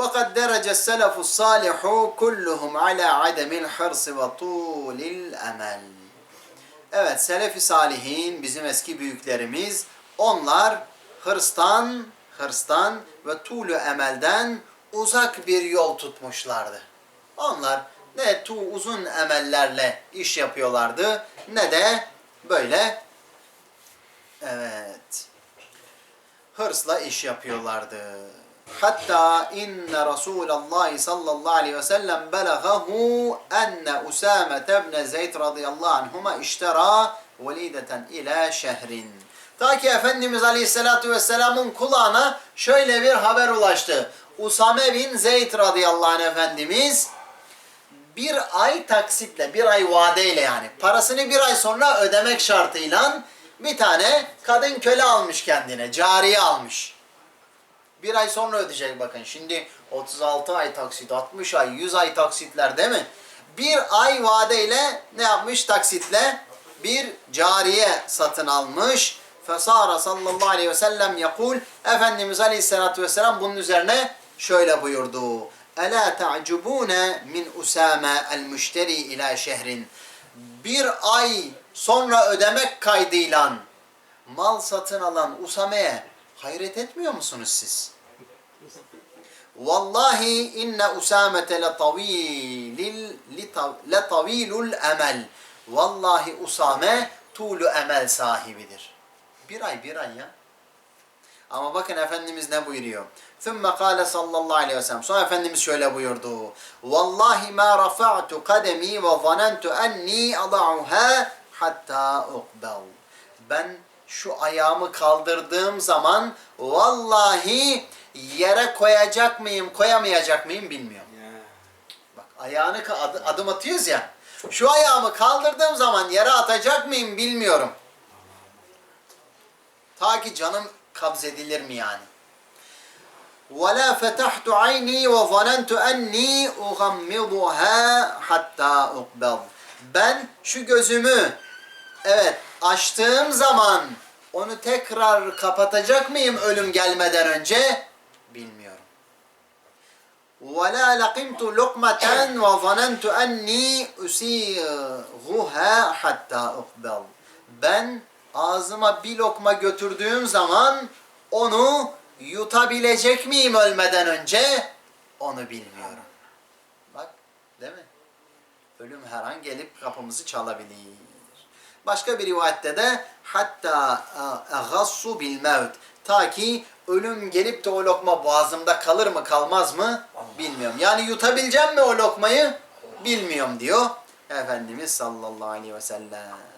وَقَدْ دَرَجَ السَّلَفُ الصَّالِحُ كُلُّهُمْ عَلَى عَدَمِ الْحِرْصِ وَطُولِ الْأَمَلِ Evet, Selefi Salihin, bizim eski büyüklerimiz, onlar hırstan, hırstan ve tuğlu emelden uzak bir yol tutmuşlardı. Onlar ne tu uzun emellerle iş yapıyorlardı ne de böyle evet hırsla iş yapıyorlardı. Hatta inne Resulallah sallallahu aleyhi ve sellem belagahu enne Usame ibn Zeyd radıyallahu anhuma iştera velideten ila şehrin. Ta ki Efendimiz Aleyhisselatü Vesselam'ın kulağına şöyle bir haber ulaştı. Usame bin Zeyd radıyallahu anh Efendimiz bir ay taksitle, bir ay vadeyle yani parasını bir ay sonra ödemek şartıyla bir tane kadın köle almış kendine, cariye almış. Bir ay sonra ödeyecek bakın. Şimdi 36 ay taksit, 60 ay, 100 ay taksitler değil mi? Bir ay vadeyle ne yapmış taksitle? Bir cariye satın almış. Fesara sallallahu aleyhi ve sellem yakul. Efendimiz aleyhissalatü vesselam bunun üzerine şöyle buyurdu. Ela ta'cubune min Usame el müşteri ila şehrin. Bir ay sonra ödemek kaydıyla mal satın alan Usame'ye hayret etmiyor musunuz siz? Vallahi inne Usamete letavilil letavilul emel. Vallahi Usame tuğlu emel sahibidir. Bir ay bir ay ya. Ama bakın Efendimiz ne buyuruyor? ثُمَّ قَالَ sallallahu aleyhi ve sellem. Sonra Efendimiz şöyle buyurdu. Vallahi ma rafa'tu kademi ve zanentu enni ada'uha hatta uqbel. Ben şu ayağımı kaldırdığım zaman vallahi yere koyacak mıyım, koyamayacak mıyım bilmiyorum. Bak ayağını ka- adı- adım atıyoruz ya. Şu ayağımı kaldırdığım zaman yere atacak mıyım bilmiyorum. Ta ki canım kabzedilir mi yani? وَلَا فَتَحْتُ عَيْنِي وَظَنَنْتُ أَنِّي أُغَمِّضُهَا حَتَّى أُقْبَضْ Ben şu gözümü evet açtığım zaman onu tekrar kapatacak mıyım ölüm gelmeden önce? Bilmiyorum. وَلَا لَقِمْتُ لُقْمَةً وَظَنَنْتُ أَنِّي أُسِيغُهَا حَتَّى أُقْبَضْ Ben ağzıma bir lokma götürdüğüm zaman onu yutabilecek miyim ölmeden önce? Onu bilmiyorum. Bak değil mi? Ölüm her an gelip kapımızı çalabilir. Başka bir rivayette de hatta gassu bil mevt. Ta ki ölüm gelip de o lokma boğazımda kalır mı kalmaz mı bilmiyorum. Yani yutabileceğim mi o lokmayı bilmiyorum diyor Efendimiz sallallahu aleyhi ve sellem.